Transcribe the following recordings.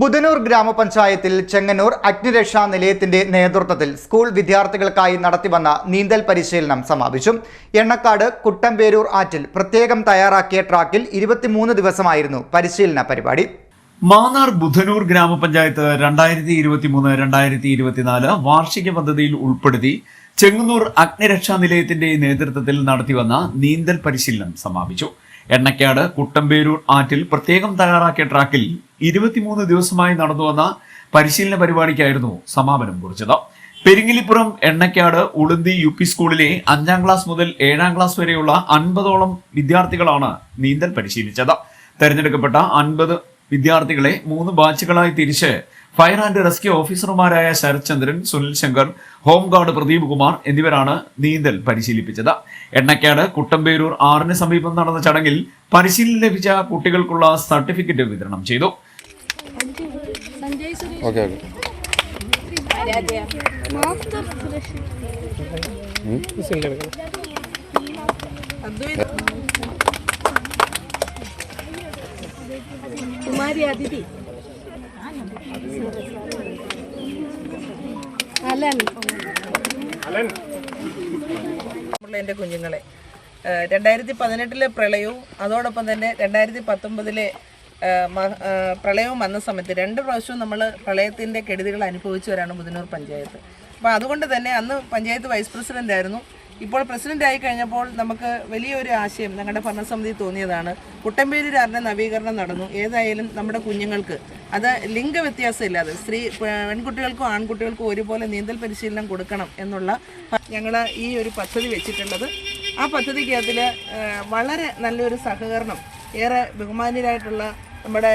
ബുധനൂർ ഗ്രാമപഞ്ചായത്തിൽ ചെങ്ങന്നൂർ അഗ്നിരക്ഷാ നിലയത്തിന്റെ നേതൃത്വത്തിൽ സ്കൂൾ വിദ്യാർത്ഥികൾക്കായി നടത്തിവന്ന നീന്തൽ പരിശീലനം സമാപിച്ചു. എണ്ണക്കാട് കുട്ടമ്പേരൂർ ആറ്റിൽ പ്രത്യേകം തയ്യാറാക്കിയ ട്രാക്കിൽ ഇരുപത്തിമൂന്ന് ദിവസമായിരുന്നു പരിശീലന പരിപാടി. മാന്നാർ ബുധനൂർ ഗ്രാമപഞ്ചായത്ത് രണ്ടായിരത്തി ഇരുപത്തി മൂന്ന് രണ്ടായിരത്തി ഇരുപത്തിനാല് വാർഷിക പദ്ധതിയിൽ ഉൾപ്പെടുത്തി ചെങ്ങന്നൂർ അഗ്നിരക്ഷാ നിലയത്തിന്റെ നേതൃത്വത്തിൽ നടത്തിവന്ന നീന്തൽ പരിശീലനം സമാപിച്ചു. എണ്ണക്കാട് കുട്ടമ്പേരൂർ ആറ്റിൽ പ്രത്യേകം തയ്യാറാക്കിയ ട്രാക്കിൽ ഇരുപത്തിമൂന്ന് ദിവസമായി നടന്നുവന്ന പരിശീലന പരിപാടിക്കായിരുന്നു സമാപനം കുറിച്ചത്. പെരിങ്ങിലിപ്പുറം എണ്ണക്കാട് ഉളുന്തി യു പി സ്കൂളിലെ അഞ്ചാം ക്ലാസ് മുതൽ ഏഴാം ക്ലാസ് വരെയുള്ള അൻപതോളം വിദ്യാർത്ഥികളാണ് നീന്തൽ പരിശീലിച്ചത്. തെരഞ്ഞെടുക്കപ്പെട്ട അൻപത് വിദ്യാർത്ഥികളെ മൂന്ന് ബാച്ചുകളായി തിരിച്ച് ഫയർ ആൻഡ് റെസ്ക്യൂ ഓഫീസർമാരായ ശരത്ചന്ദ്രൻ സുനിൽ ശങ്കർ ഹോംഗാർഡ് പ്രദീപ് കുമാർ എന്നിവരാണ് നീന്തൽ പരിശീലിപ്പിച്ചത്. എണ്ണക്കാട് കുട്ടമ്പേരൂർ ആറിന് സമീപം നടന്ന ചടങ്ങിൽ പരിശീലനം ലഭിച്ച കുട്ടികൾക്കുള്ള സർട്ടിഫിക്കറ്റ് വിതരണം ചെയ്തു. ഓക്കെ കുമാരി അതിഥി? അലൻ. ഉള്ള എന്റെ കുഞ്ഞുങ്ങളെ. രണ്ടായിരത്തി പതിനെട്ടിലെ പ്രളയവും അതോടൊപ്പം തന്നെ രണ്ടായിരത്തി പത്തൊമ്പതിലെ പ്രളയവും വന്ന സമയത്ത് രണ്ട് പ്രാവശ്യവും നമ്മൾ പ്രളയത്തിന്റെ കെടുതികൾ അനുഭവിച്ചവരാണ് മുതിനൂർ പഞ്ചായത്ത്. അപ്പോൾ അതുകൊണ്ട് തന്നെ അന്ന് പഞ്ചായത്ത് വൈസ് പ്രസിഡന്റ് ആയിരുന്നു ഇപ്പോൾ പ്രസിഡന്റ് ആയി കഴിഞ്ഞപ്പോൾ നമുക്ക് വലിയൊരു ആശയം ഞങ്ങളുടെ ഭരണസമിതി തോന്നിയതാണ്. കുട്ടമ്പേരി കുട്ടമ്പേരൂരാറിന്റെ നവീകരണം നടന്നു. ഏതായാലും നമ്മുടെ കുഞ്ഞുങ്ങൾക്ക് അത് ലിംഗവ്യത്യാസമില്ലാതെ സ്ത്രീ പെൺകുട്ടികൾക്കും ആൺകുട്ടികൾക്കും ഒരുപോലെ നീന്തൽ പരിശീലനം കൊടുക്കണം എന്നുള്ള ഞങ്ങൾ ഈ ഒരു പദ്ധതി വെച്ചിട്ടുള്ളത്. ആ പദ്ധതിക്കകത്തിൽ വളരെ നല്ലൊരു സഹകരണം ഏറെ ബഹുമാന്യരായിട്ടുള്ള നമ്മുടെ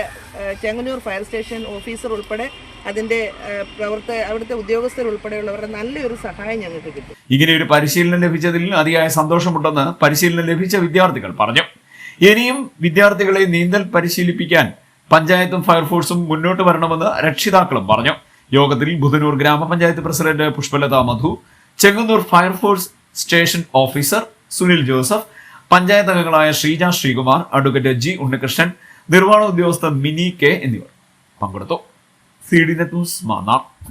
ചെങ്ങന്നൂർ ഫയർ സ്റ്റേഷൻ ഓഫീസർ ഉൾപ്പെടെ അതിന്റെ പ്രവർത്തക പ്രവർത്ത അവിടുത്തെ ഉദ്യോഗസ്ഥർ ഉൾപ്പെടെയുള്ളവരുടെ നല്ലൊരു സഹായം ഞങ്ങൾക്ക് കിട്ടും. ഇങ്ങനെ ഒരു പരിശീലനം ലഭിച്ചതിൽ അതിയായ സന്തോഷമുണ്ടെന്ന് പരിശീലനം ലഭിച്ച വിദ്യാർത്ഥികൾ പറഞ്ഞു. ഇനിയും വിദ്യാർത്ഥികളെ നീന്തൽ പരിശീലിപ്പിക്കാൻ പഞ്ചായത്തും ഫയർഫോഴ്സും മുന്നോട്ട് വരണമെന്ന് രക്ഷിതാക്കളും പറഞ്ഞു. യോഗത്തിൽ Budhanur Gramapanchayat president Pushpalatha Madhu Chengannur fire force station officer Sunil Joseph panchayat അംഗങ്ങളായ ശ്രീജ ശ്രീകുമാർ അഡ്വക്കേറ്റ് ജി ഉണ്ണികൃഷ്ണൻ നിർവഹണ ഉദ്യോഗസ്ഥ മിനി കെ എന്നിവർ പങ്കെടുത്തു. C D net news Mannar.